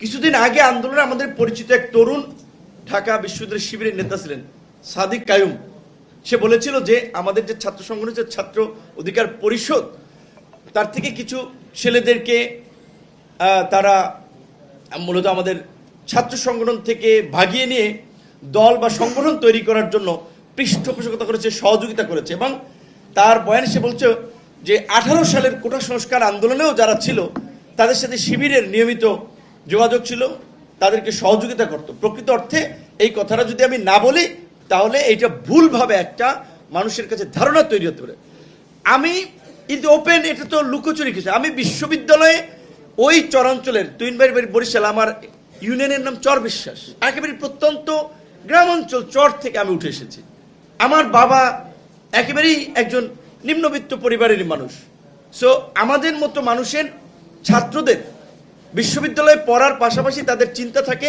কিছুদিন আগে আন্দোলনে আমাদের পরিচিত এক তরুণ ঢাকা বিশ্ববিদ্যালয় শিবিরের নেতা ছিলেন, সাদিক কায়ুম। সে বলেছিল যে আমাদের যে ছাত্র সংগঠন হচ্ছে ছাত্র অধিকার পরিষদ, তার থেকে কিছু ছেলেদেরকে তারা মূলত আমাদের ছাত্র সংগঠন থেকে ভাগিয়ে নিয়ে দল বা সংগঠন তৈরি করার জন্য পৃষ্ঠপোষকতা করেছে, সহযোগিতা করেছে এবং তার বয়ানে সে বলছে যে আঠারো সালের কোটা সংস্কার আন্দোলনেও যারা ছিল, তাদের সাথে শিবিরের নিয়মিত যোগাযোগ ছিল, তাদেরকে সহযোগিতা করত। প্রকৃত অর্থে এই কথাটা যদি আমি না বলি, তাহলে এইটা ভুলভাবে একটা মানুষের কাছে ধারণা তৈরি হতে পারে। আমি কিন্তু ওপেন, এটা তো লুকোচুরি কিছু। আমি বিশ্ববিদ্যালয়ে ওই চরাঞ্চলের তুইন বাড়ি বাড়ি বরিশাল, আমার ইউনিয়নের নাম চর বিশ্বাস। একেবারে প্রত্যন্ত গ্রাম অঞ্চল চর থেকে আমি উঠে এসেছি। আমার বাবা একেবারেই একজন নিম্নবিত্ত পরিবারেরই মানুষ। সো আমাদের মতো মানুষের ছাত্রদের বিশ্ববিদ্যালয়ে পড়ার পাশাপাশি তাদের চিন্তা থাকে,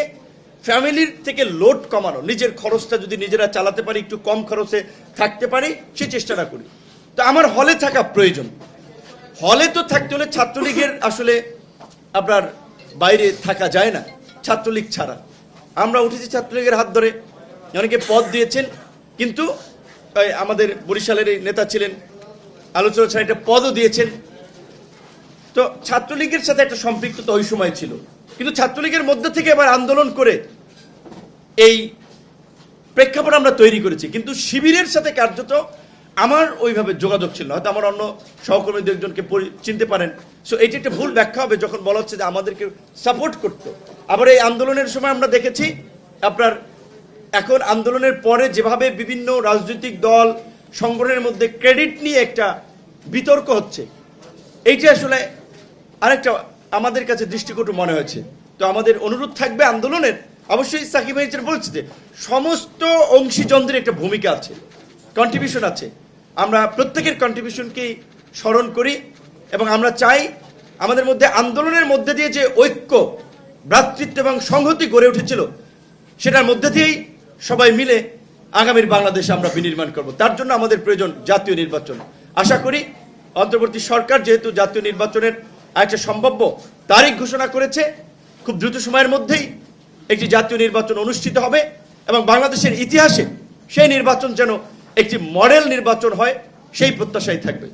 ফ্যামিলির থেকে লোড কমানো, নিজের খরচটা যদি নিজেরা চালাতে পারি, একটু কম খরচে থাকতে পারি, সে চেষ্টাটা করি। তো আমার হলে থাকা প্রয়োজন। হলে তো থাকতে হলে ছাত্রলীগের আসলে আপনার বাইরে থাকা যায় না, ছাত্রলীগ ছাড়া। আমরা উঠেছি ছাত্রলীগের হাত ধরে, অনেকে পদ দিয়েছেন, কিন্তু আমাদের বরিশালের নেতা ছিলেন, আলোচনা ছাড়া একটা পদও দিয়েছেন। তো ছাত্রলীগের সাথে একটা সম্পৃক্ততা ওই সময় ছিল। কিন্তু ছাত্রলীগের মধ্যে থেকে এবার আন্দোলন করে এই প্রেক্ষাপট আমরা তৈরি করেছি। কিন্তু শিবিরের সাথে কার্যত আমার ওইভাবে যোগাযোগ ছিল হয়তো আমার অন্য সহকর্মী দু একজনকে চিনতে পারেন। সো এটি একটা ভুল ব্যাখ্যা হবে যখন বলা হচ্ছে যে আমাদেরকে সাপোর্ট করতো। আবার এই আন্দোলনের সময় আমরা দেখেছি, আপনার এখন আন্দোলনের পরে যেভাবে বিভিন্ন রাজনৈতিক দল সংগঠনের মধ্যে ক্রেডিট নিয়ে একটা বিতর্ক হচ্ছে। এইটা আসলে আরেকটা আমাদের কাছে দৃষ্টিকটু মনে হয়েছে। তো আমাদের অনুরোধ থাকবে আন্দোলনের, অবশ্যই সাকিব ভাই যেটা বলছে যে সমস্ত অংশীজনদের একটা ভূমিকা আছে কন্ট্রিবিউশন আছে। আমরা প্রত্যেকের কন্ট্রিবিউশনকেই স্মরণ করি এবং আমরা চাই আমাদের মধ্যে আন্দোলনের মধ্যে দিয়ে যে ঐক্য, ভ্রাতৃত্ব এবং সংহতি গড়ে উঠেছিল, সেটার মধ্যে দিয়েই সবাই মিলে আগামীর বাংলাদেশ আমরা বিনির্মাণ করব। তার জন্য আমাদের প্রয়োজন জাতীয় নির্বাচন। আশা করি অন্তর্বর্তী সরকার যেহেতু জাতীয় নির্বাচনের একটা সম্ভাব্য তারিখ ঘোষণা করেছে খুব দ্রুত সময়ের মধ্যেই একটি জাতীয় নির্বাচন অনুষ্ঠিত হবে এবং বাংলাদেশের ইতিহাসে সেই নির্বাচন যেন একটি মডেল নির্বাচন হয়, সেই প্রত্যাশাই থাকবে।